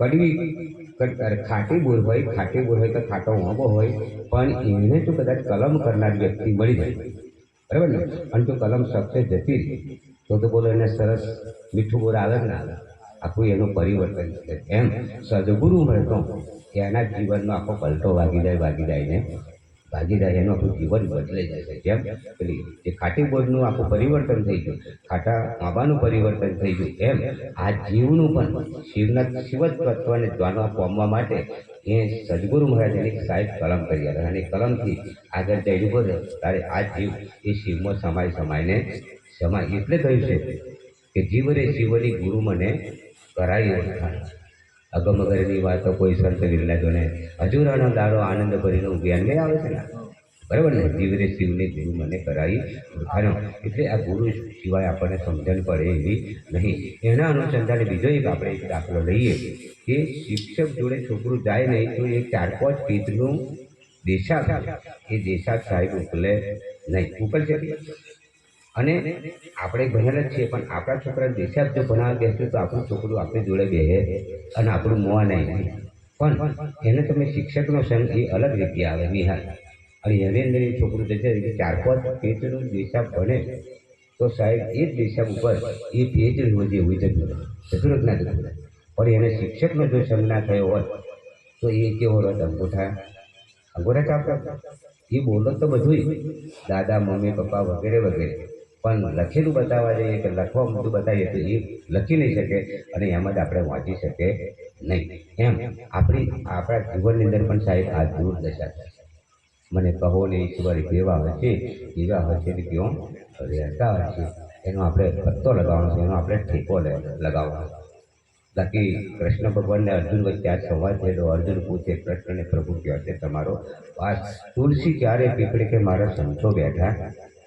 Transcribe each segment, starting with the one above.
કડવી, કડ- ખાટી બોર હોય, ખાટી બોર હોય તો ખાટો વાંબો હોય, પણ એને તો કદાચ કલમ કરનાર વ્યક્તિ મળી જાય. બરાબર ને? અને જો કલમ સક્સેસ જતી રહી, તો તો બોલો એને સરસ મીઠું બોર આવે ને? આવે આખું એનું પરિવર્તન છે. એમ સદગુરુ મળતો કે એના જીવનનો આખો પલટો વાગી જાય વાગી જાય ને ભાગી જાય એનું આખું જીવન બદલાઈ જાય છે. જેમ પેલી જે ખાટી બોજનું આખું પરિવર્તન થઈ ગયું, ખાટા માબાનું પરિવર્તન થઈ ગયું, એમ આ જીવનું પણ શિવના શિવ તત્વને જાણવા પામવા માટે એ સદગુરુ મહારાજ એની સાહેબ કલમ કરી હતા. અને કલમથી આગળ જઈને બોલે ત્યારે આ જીવ એ શિવમાં સમાય સમાયને સમાય. એટલે કહ્યું છે કે જીવ રે શિવની ગુરુ મને કરાયું અગમ અગરની વાતો કોઈ સંત વિરલાજોને હજુરાનો દાડો આનંદ ભરીનો જ્ઞાન નહીં આવે છે ને? બરાબર ને? જીવરે શિવને ગુરુ મને કરાવી ઓળખાણો એટલે આ ગુરુ સિવાય આપણને સમજણ પડે એવી નહીં. એના અનુસંધાને બીજો એક આપણે એક દાખલો લઈએ કે શિક્ષક જોડે છોકરું જાય નહીં તો એ ચાર પાંચ પીતનું દેશા એ દેશા સાહેબ ઉકલે નહીં. ઉકલશે અને આપણે ભણેલા જ છીએ, પણ આપણા છોકરા દેશાબ જો ભણાવવા બેસશે તો આપણું છોકરું આપણી જોડે બેહે અને આપણું મોં નહીં પણ એને તમે શિક્ષકનો સંગ એ અલગ રીતે આવે, નિહાલ. અને એની અંદર એ છોકરું જશે ચાર પાંચ પેજનું દેશાબ ભણે તો સાહેબ એ જ દેશાબ ઉપર એ પેજ રોજે હોય જતું જતું ના જતું પણ એને શિક્ષકનો જો સંગ ના થયો હોય, તો એ કેવો રથ અંગૂઠા. અંગૂઠા ચાપતા એ બોલો તો બધું દાદા, મમ્મી, પપ્પા વગેરે વગેરે. પણ લખેલું બતાવવા જઈએ કે લખવા બધું બતાવીએ તો એ લખી નહીં શકે અને એમ જ આપણે વાંચી શકીએ નહીં. એમ આપણી, આપણા જીવનની અંદર પણ સાહેબ આ દુર્દશા થશે મને કહો ને ઈશ્વર કેવા હશે એવા હશે ને કેવો રહેતા હશે એનો આપણે પત્તો લગાવવાનો છે, એનો આપણે ઠેકો લગાવવાનો બાકી કૃષ્ણ ભગવાનને અર્જુન વચ્ચે આ સંવાદ થયેલો, અર્જુન પૂછે, કૃષ્ણને પ્રભુ કહે છે, તમારો આ તુલસી ક્યારે પીપળે કે મારા સંતો બેઠા?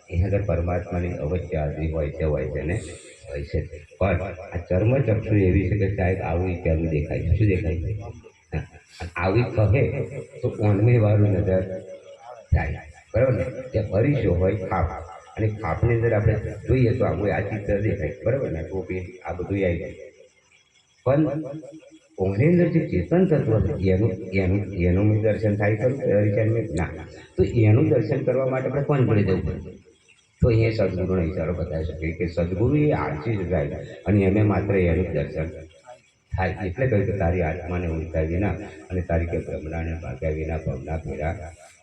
એ અંદર પરમાત્માની અવશ્ય હાજરી હોય છે હોય છે ને? હોય છે. પણ આ ચર્મ ચક્ષુ એવી છે કે સાહેબ આવી કેવું દેખાય? છે શું દેખાય? છે આવી કહે તો ઓનમે વાળું નજર જાય. બરાબર ને? કે અરીસો હોય ખાપ. અને ખાપની અંદર આપણે જોઈએ તો આવું આ ચિત્ર દેખાય. બરાબર ને? ટોપી આ બધું આવી જાય પણ ઓની અંદર જે ચેતન તત્વ છે, એનું એનું એનું દર્શન થાય ખરું? હરિચંદ ના? તો એનું દર્શન કરવા માટે આપણે કોણ જોડે જવું પડે? તો અહીંયા સદગુરુનો ઈશારો બતાવી શકે કે સદગુરુ એ આળસી જ જાય અને એમે માત્ર એનું દર્શન થાય એટલે કહ્યું કે તારી આત્માને ઉલટાવી વિના અને તારી કે બ્રહ્મણાને ભાગ્યા વિના ભવના ફેરા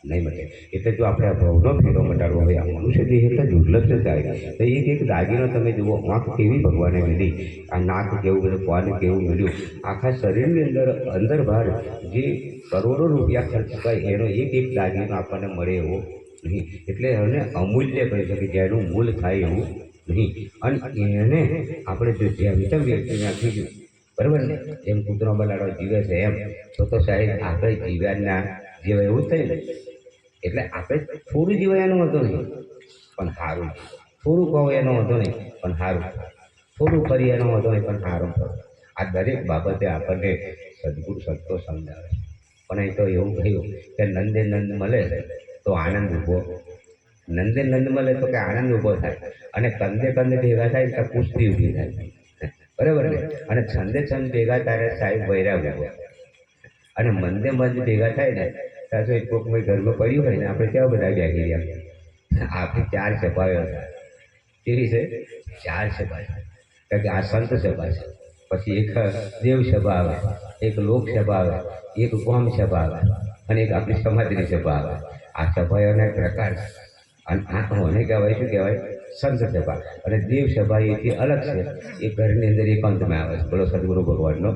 નહીં મળે એટલે જો આપણે આ ભવનો ફેરો મટાડવો હોય, આ મનુષ્ય દેહ એટલે દુર્લભ થાય તો એક એક દાગીનો તમે જુઓ, આંખ કેવી ભગવાને મળી આ નાક કેવું બધું પાન કેવું મળ્યું આખા શરીરની અંદર અંદર બહાર જે કરોડો રૂપિયા ખર્ચ થાય, એનો એક એક દાગીનો આપણને મળે એવો નહીં. એટલે એને અમૂલ્ય કહી શકે જેનું મૂલ થાય એવું નહીં. અને એને આપણે જો જેમ તો વ્યક્તિને આપીશું બરાબર ને? એમ કૂતરો બલાડો જીવે છે એમ, તો તો સાહેબ આપણે જીવ્યાના જીવે એવું થાય એટલે આપણે થોડું જીવાય એનો વાંધો નહીં. પણ સારું થોડું કહો એનો વાંધો નહીં, પણ સારું થોડું કરી એનો વાંધો નહીં, પણ સારું આ દરેક બાબતે આપણને સદગુરુ સત્તો સમજાવે પણ અહીં તો એવું કહ્યું કે નંદે નંદ મળે. તો આનંદ ઊભો નંદે નંદ મળે તો કે આનંદ ઊભો થાય. અને કંદે કંદે ભેગા થાય તો કુસ્તી ઊભી થાય. બરાબર ને? અને છંદે છંદ ભેગા તારે સાહેબ વૈરાગ ઊભો અને મંદે મંદ ભેગા થાય ને, ત્યાં એક કોકમાં ઘરમાં પડ્યું હોય ને, આપણે કેવા બધા બેસી રહ્યા? આપણી ચાર સભાઓ હતા. કેવી છે? ચાર સભા કારણ કે આ સંત સભા છે. પછી એક દેવ સભા આવે, એક લોકસભા આવે, એક કોમ સભા આવે, અને એક આપણી સમાજની સભા આવે. આ સભાઓના પ્રકાર અને કહેવાય, શું કહેવાય? સંત સભા અને દેવ સભા એથી અલગ છે, એ ઘરની અંદર એકાંતમાં આવે છે. બોલો, સદગુરુ ભગવાનનો.